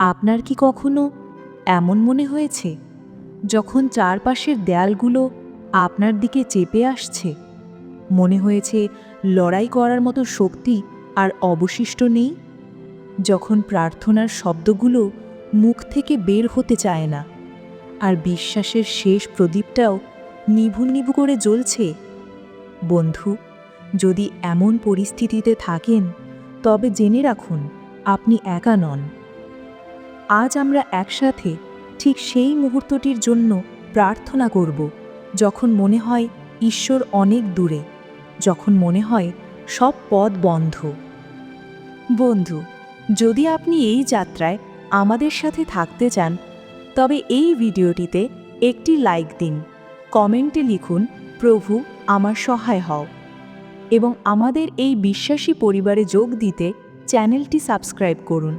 আপনার কি কখনো এমন মনে হয়েছে যখন চারপাশের দেয়ালগুলো আপনার দিকে চেপে আসছে? মনে হয়েছে লড়াই করার মতো শক্তি আর অবশিষ্ট নেই? যখন প্রার্থনার শব্দগুলো মুখ থেকে বের হতে চায় না, আর বিশ্বাসের শেষ প্রদীপটাও নিভু নিভু করে জ্বলছে? বন্ধু, যদি এমন পরিস্থিতিতে থাকেন, তবে জেনে রাখুন, আপনি একা নন। আজ আমরা একসাথে ঠিক সেই মুহূর্তটির জন্য প্রার্থনা করব, যখন মনে হয় ঈশ্বর অনেক দূরে, যখন মনে হয় সব পথ বন্ধ। বন্ধু, যদি আপনি এই যাত্রায় আমাদের সাথে থাকতে চান, তবে এই ভিডিওটিতে একটি লাইক দিন, কমেন্টে লিখুন, প্রভু, আমার সহায় হও। এবং আমাদের এই বিশ্বাসী পরিবারে যোগ দিতে চ্যানেলটি সাবস্ক্রাইব করুন।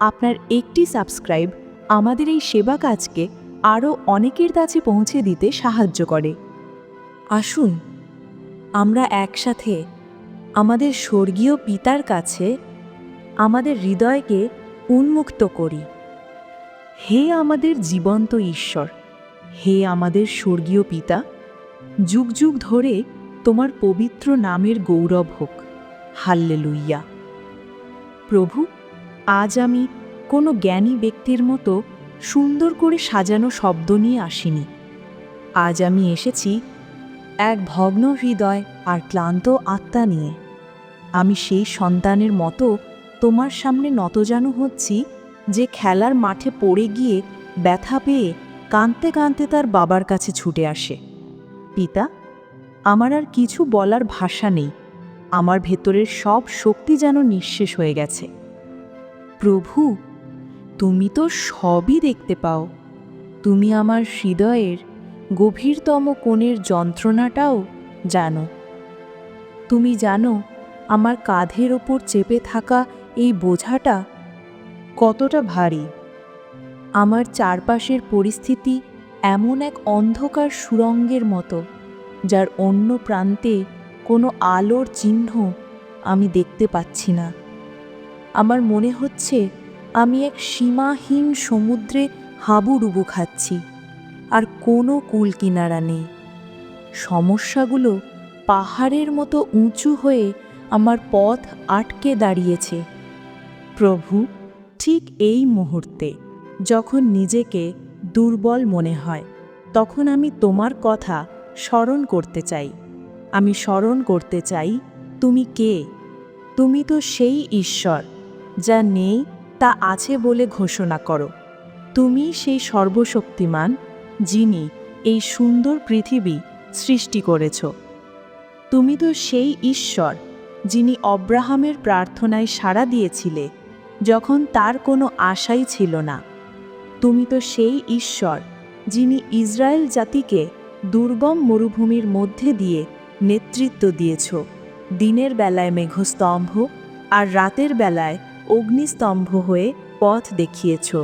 আপনার একটি সাবস্ক্রাইব আমাদের এই সেবা কাজকে আরও অনেকের কাছে পৌঁছে দিতে সাহায্য করে। আসুন, আমরা একসাথে আমাদের স্বর্গীয় পিতার কাছে আমাদের হৃদয়কে উন্মুক্ত করি। হে আমাদের জীবন্ত ঈশ্বর, হে আমাদের স্বর্গীয় পিতা, যুগ যুগ ধরে তোমার পবিত্র নামের গৌরব হোক। হাল্লে লুইয়া প্রভু আজ আমি কোনো জ্ঞানী ব্যক্তির মতো সুন্দর করে সাজানো শব্দ নিয়ে আসিনি। আজ আমি এসেছি এক ভগ্ন হৃদয় আর ক্লান্ত আত্মা নিয়ে। আমি সেই সন্তানের মতো তোমার সামনে নতজানু হচ্ছি যে খেলার মাঠে পড়ে গিয়ে ব্যথা পেয়ে কাঁদতে কাঁদতে তার বাবার কাছে ছুটে আসে। পিতা, আমার আর কিছু বলার ভাষা নেই। আমার ভেতরের সব শক্তি যেন নিঃশেষ হয়ে গেছে। প্রভু, তুমি তো সবই দেখতে পাও। তুমি আমার হৃদয়ের গভীরতম কোণের যন্ত্রণাটাও জানো। তুমি জানো আমার কাঁধের ওপর চেপে থাকা এই বোঝাটা কতটা ভারী। আমার চারপাশের পরিস্থিতি এমন এক অন্ধকার সুরঙ্গের মতো, যার অন্য প্রান্তে কোনো আলোর চিহ্ন আমি দেখতে পাচ্ছি না। আমার মনে হচ্ছে আমি এক সীমাহীন সমুদ্রে হাবুডুবু খাচ্ছি, আর কোনো কুল কিনারা নেই। সমস্যাগুলো পাহাড়ের মতো উঁচু হয়ে আমার পথ আটকে দাঁড়িয়েছে। প্রভু, ঠিক এই মুহূর্তে যখন নিজেকে দুর্বল মনে হয়, তখন আমি তোমার কথা স্মরণ করতে চাই। আমি স্মরণ করতে চাই, তুমি কে? তুমি তো সেই ঈশ্বর। যা নেই তা আছে বলে ঘোষণা করো। তুমি সেই সর্বশক্তিমান যিনি এই সুন্দর পৃথিবী সৃষ্টি করেছ। তুমি তো সেই ঈশ্বর যিনি অব্রাহামের প্রার্থনায় সাড়া দিয়েছিলে, যখন তার কোনো আশাই ছিল না। তুমি তো সেই ঈশ্বর যিনি ইসরায়েল জাতিকে দুর্গম মরুভূমির মধ্যে দিয়ে নেতৃত্ব দিয়েছ। দিনের বেলায় মেঘস্তম্ভ আর রাতের বেলায় অগ্নিস্তম্ভ হয়ে পথ দেখিয়েছ।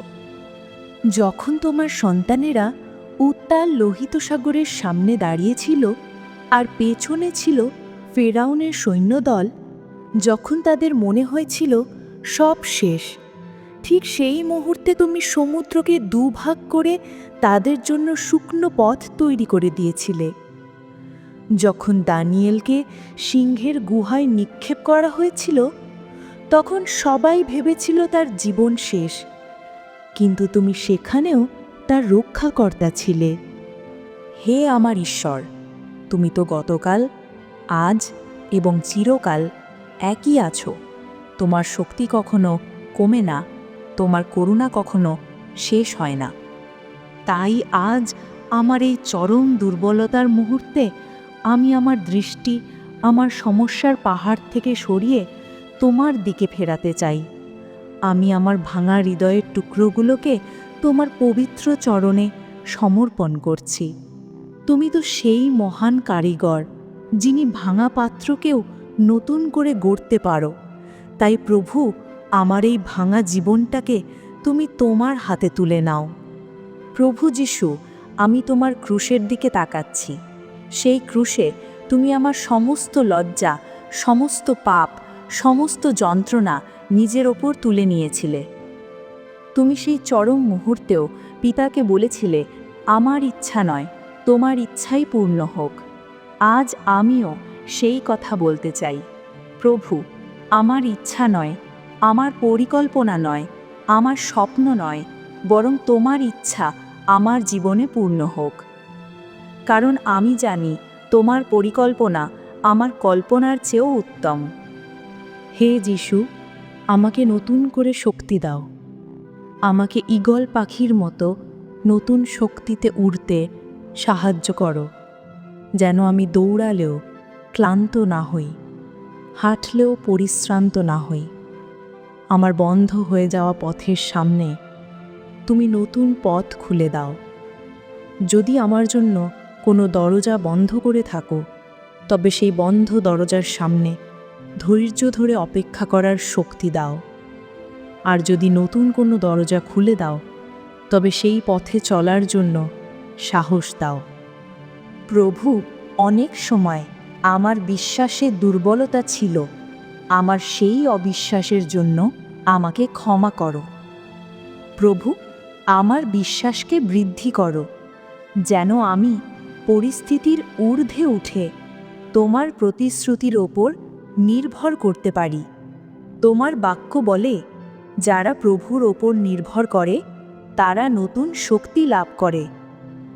যখন তোমার সন্তানেরা উত্তাল লোহিত সাগরের সামনে দাঁড়িয়েছিল আর পেছনে ছিল ফেরাউনের সৈন্যদল, যখন তাদের মনে হয়েছিল সব শেষ, ঠিক সেই মুহূর্তে তুমি সমুদ্রকে দুভাগ করে তাদের জন্য শুকনো পথ তৈরি করে দিয়েছিলে। যখন দানিয়েলকে সিংহের গুহায় নিক্ষেপ করা হয়েছিল তখন সবাই ভেবেছিল তার জীবন শেষ। কিন্তু তুমি সেখানেও তার রক্ষাকর্তা ছিলে। হে আমার ঈশ্বর, তুমি তো গতকাল, আজ এবং চিরকাল একই আছো। তোমার শক্তি কখনো কমে না, তোমার করুণা কখনো শেষ হয় না। তাই আজ আমার এই চরম দুর্বলতার মুহূর্তে আমি আমার দৃষ্টি, আমার সমস্যার পাহাড় থেকে সরিয়ে তোমার দিকে ফেরাতে চাই। আমি আমার ভাঙা হৃদয়ের টুকরোগুলোকে তোমার পবিত্র চরণে সমর্পণ করছি। তুমি তো সেই মহান কারিগর, যিনি ভাঙা পাত্রকেও নতুন করে গড়তে পারো। তাই প্রভু, আমার এই ভাঙা জীবনটাকে তুমি তোমার হাতে তুলে নাও। প্রভু যিশু, আমি তোমার ক্রুশের দিকে তাকাচ্ছি। সেই ক্রুশে তুমি আমার সমস্ত লজ্জা, সমস্ত পাপ সমস্ত যন্ত্রণা নিজের ওপর তুলে নিয়েছিলে। তুমি সেই চরম মুহূর্তেও পিতাকে বলেছিলে, আমার ইচ্ছা নয়, তোমার ইচ্ছাই পূর্ণ হোক। আজ আমিও সেই কথা বলতে চাই। প্রভু, আমার ইচ্ছা নয়, আমার পরিকল্পনা নয়, আমার স্বপ্ন নয়, বরং তোমার ইচ্ছা আমার জীবনে পূর্ণ হোক। কারণ আমি জানি তোমার পরিকল্পনা আমার কল্পনার চেয়েও উত্তম। হে যিশু, আমাকে নতুন করে শক্তি দাও। আমাকে ঈগল পাখির মতো নতুন শক্তিতে উড়তে সাহায্য করো, যেন আমি দৌড়ালেও ক্লান্ত না হই, হাঁটলেও পরিশ্রান্ত না হই। আমার বন্ধ হয়ে যাওয়া পথের সামনে তুমি নতুন পথ খুলে দাও। যদি আমার জন্য কোনো দরজা বন্ধ করে থাকো, তবে সেই বন্ধ দরজার সামনে ধৈর্য ধরে অপেক্ষা করার শক্তি দাও। আর যদি নতুন কোনো দরজা খুলে দাও, তবে সেই পথে চলার জন্য সাহস দাও। প্রভু, অনেক সময় আমার বিশ্বাসে দুর্বলতা ছিল। আমার সেই অবিশ্বাসের জন্য আমাকে ক্ষমা করো। প্রভু, আমার বিশ্বাসকে বৃদ্ধি করো। যেন আমি পরিস্থিতির ঊর্ধ্বে উঠে তোমার প্রতিশ্রুতির ওপর নির্ভর করতে পারি। তোমার বাক্য বলে, যারা প্রভুর ওপর নির্ভর করে, তারা নতুন শক্তি লাভ করে।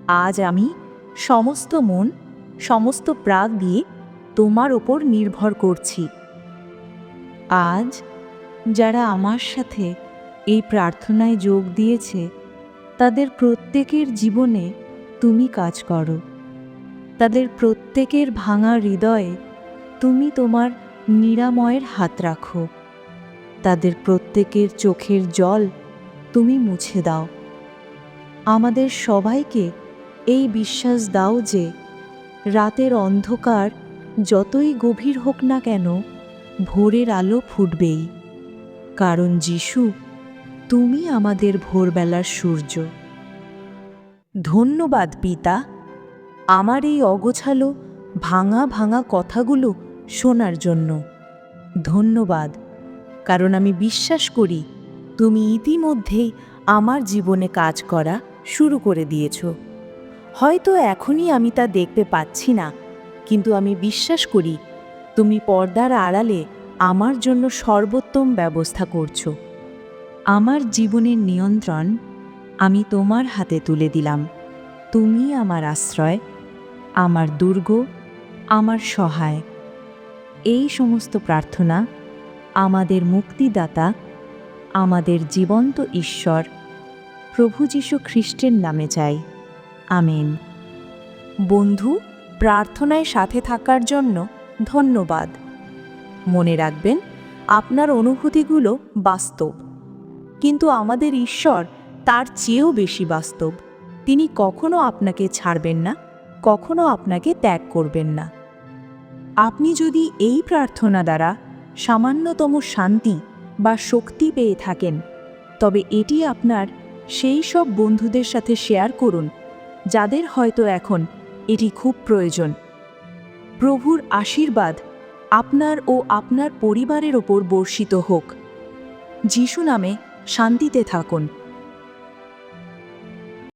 আজ আমি সমস্ত মন, সমস্ত প্রাগ দিয়ে তোমার ওপর নির্ভর করছি। আজ যারা আমার সাথে এই প্রার্থনায় যোগ দিয়েছে, তাদের প্রত্যেকের জীবনে তুমি কাজ করো। তাদের প্রত্যেকের ভাঙা হৃদয়ে তুমি তোমার নিরাময়ের হাত রাখো। তাদের প্রত্যেকের চোখের জল তুমি মুছে দাও। আমাদের সবাইকে এই বিশ্বাস দাও যে রাতের অন্ধকার যতই গভীর হোক না কেন ভোরের আলো ফুটবেই। কারণ যিশু, তুমি আমাদের ভোরবেলার সূর্য। ধন্যবাদ পিতা। আমার এই অগোছালো, ভাঙা ভাঙা কথাগুলো শোনার জন্য। ধন্যবাদ। কারণ আমি বিশ্বাস করি, তুমি ইতিমধ্যেই আমার জীবনে কাজ করা শুরু করে দিয়েছ। হয়তো এখনই আমি তা দেখতে পাচ্ছি না, কিন্তু আমি বিশ্বাস করি, তুমি পর্দার আড়ালে আমার জন্য সর্বোত্তম ব্যবস্থা করছ। আমার জীবনের নিয়ন্ত্রণ আমি তোমার হাতে তুলে দিলাম। তুমি আমার আশ্রয়, আমার দুর্গ, আমার সহায়। এই সমস্ত প্রার্থনা আমাদের মুক্তিদাতা, আমাদের জীবন্ত ঈশ্বর, প্রভু যীশু খ্রিস্টের নামে চাই। আমেন। বন্ধু, প্রার্থনায় সাথে থাকার জন্য ধন্যবাদ। মনে রাখবেন, আপনার অনুভূতিগুলো বাস্তব। কিন্তু আমাদের ঈশ্বর তার চেয়েও বেশি বাস্তব। তিনি কখনো আপনাকে ছাড়বেন না, কখনো আপনাকে ত্যাগ করবেন না। আপনি যদি এই প্রার্থনা দ্বারা সামান্যতম শান্তি বা শক্তি পেয়ে থাকেন, তবে এটি আপনার সেই সব বন্ধুদের সাথে শেয়ার করুন, যাদের হয়তো এখন এটি খুব প্রয়োজন। প্রভুর আশীর্বাদ আপনার ও আপনার পরিবারের ওপর বর্ষিত হোক। যিশু নামে শান্তিতে থাকুন।